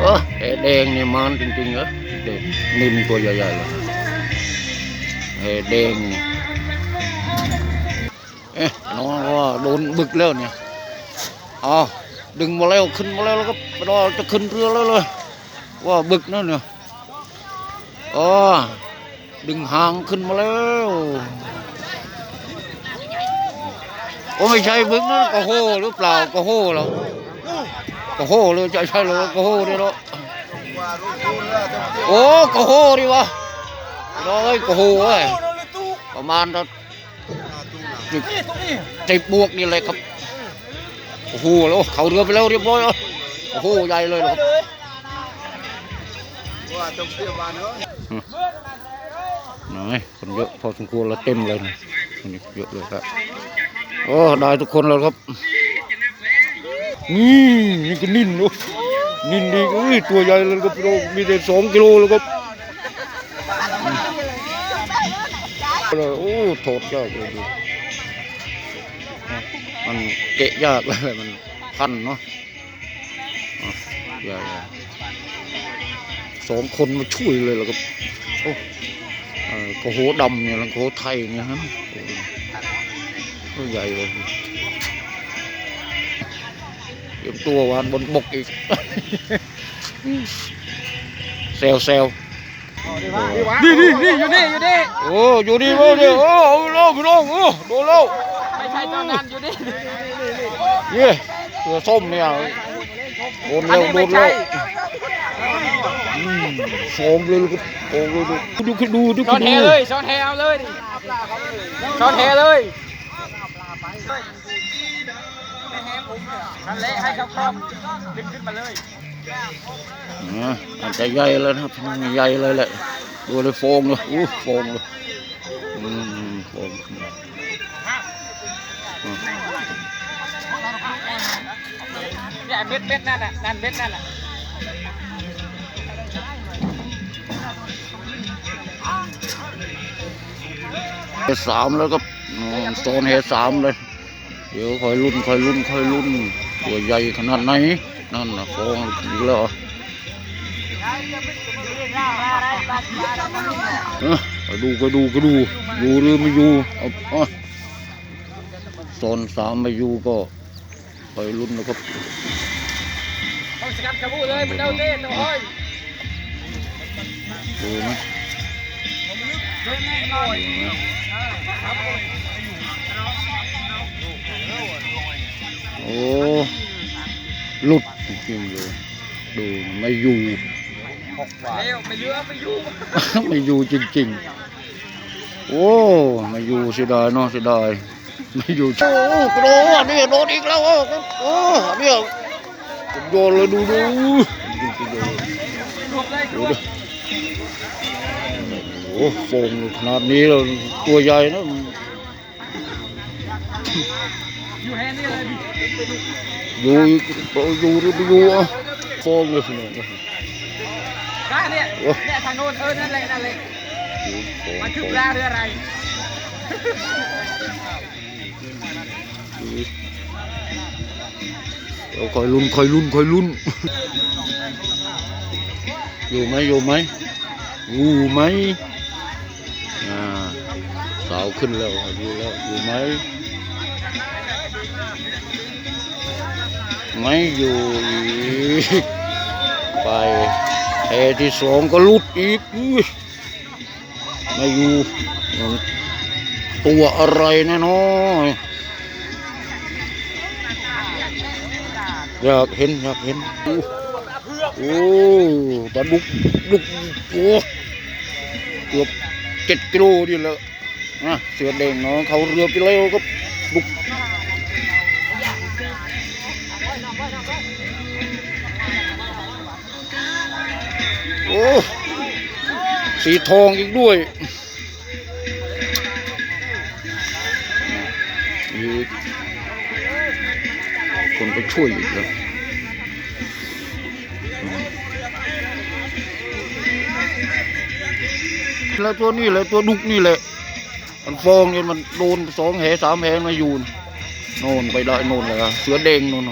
เออแหแดงนี่มันจริงๆเหรอเด็กนิ่มตัวใหญ่ๆเลยแหแดงนี่เอ๊ะน้องว่าโดนบึกแล้วเนี่ยเอดึงมาแล้วขึ้นมาแล้วแล้วก็รอจะขึ้นเรือแล้วเลยว่าบึกนั่นเนี่ยอ๋อดึงหางขึ้นมาแล้วโอ้ไม่ใช่บึกนะกระโหหรือเปล่ากระโหเหรอ กระโหเลยใช่ใช่เลยกระโหนี่เนาะโอ้กระโหดิวะร้อยกระโหเว้ยประมาณสิบสิบบวกนี่เลยครับโอ้โหแล้วเขาเรือไปแล้วเรียบร้อยแล้วโอ้โหใหญ่เลยนะครับน้อยคนเยอะพอสมควรแล้วเต็มเลยนะคนนี้เยอะเลยครับโอ้ได้ทุกคนแล้วครับ นี่นี่ก็นิ่นเนอะนิ่นดีเอ้ยตัวใหญ่เลยครับพี่น้องมีแต่สองกิโลแล้วครับเลยโอ้โถดยากเลยดูมันเกะยากเลยมันพันเนาะอะใหญ่สองคนมาช่วยเลยแล้วก็โอ้กระโหดำเนี่ยแล้วกระโหไทยเนี่ยฮะโอ้ใหญ่เลย ยมตัววานบนบกอีกเซลเซลนี่นี่นี่อยู่นี่อยู่นี่โอ้อยู่ดีมั้งเนี่ยโอ้เอาเล่าพี่น้องโอ้โดนเล่าไม่ใช่เจ้านั้นอยู่นี่เนี่ยเสือส้มเนี่ยโดนอันเร็วนี้โดไม่นใช่เร็วอืมโฟมเลยลูกโฟมเลยดูดูดูดูช้อนแฮดูเลยช้อนแฮเอาเลยดิช้อนแฮเลย นั่นแหละให้เขาครอบดึงขึ้นมาเลยอะอาจจะใหญ่เลยนะครับพี่น้องใหญ่เลยแหละดูเลยโฟมเลยอู้โฟมเลยอืมโฟมอืมเนี่ยเม็ดเม็ดนั่นน่ะนั่นเม็ดนั่นน่ะเฮสามแล้วก็อืมโซนเฮสามเลย เดี๋ยวคอยลุ้นคอยลุ้นคอยลุ้นตัวใหญ่ขนาดไหนนั่นนะโฟมอีกแล้วอเอ้อไปดูก็ดูก็ดูอยู่หรือไม่อยู่เอาโซนสามไม่อยู่ก็คอยลุ้นนะครับต้องสกัดกระบูเลยมึงเดาเต้ตัวเฮ้ยดูไหม โอ้หลุดจริงๆเลยดูไม่อยู่ เร็วไม่เลือไม่ยุ่ไม่อยู่จริงๆ โอ้ไม่อยู่เสียดายเนาะเสียดายไม่อยู่โอ้โหนี่โดนอีกแล้วโอ้โหเนี่ยผมโยนเลยดูดูดูดูดูดูดิโอ้โหโฟงขนาดนี้แล้วตัวใหญ่นะ อยู่อยู่หรือไม่อยู่อะโฟงเลยพี่น้องได้เนี่ยเนี่ยทางโน้นเออนั่นแหละนั่นแหละมันคือปลาหรืออะไรเดี๋ยวคอยลุ้นคอยลุ้นคอยลุ้น อยู่ไหมอยู่ไหมอยู่ไหมอ่าสาวขึ้นแล้วอยู่แล้วอยู่ไหม ไม่อยู่อีก ไปแอที่สองก็ลุดอีกไม่อยู่ ตัวอะไรแน่นอนอยากเห็นอยากเห็นอู้โอ้ปลาดุกดุกโอ้เกือบเจ็ดกิโลดิแล้วนะเสือแดงเน้องเขาเรือไปแล้วก็ดุก สีทองอีกด้วยอีคนไปช่วยอีกแล้วแล้วตัวนี้แหละตัวดุกนี่แหละ มันฟองเนี่ยมันโดนสองแหสามแหมาอยู่นโน่นไปได้โน่นเลยเสือแดงโน่น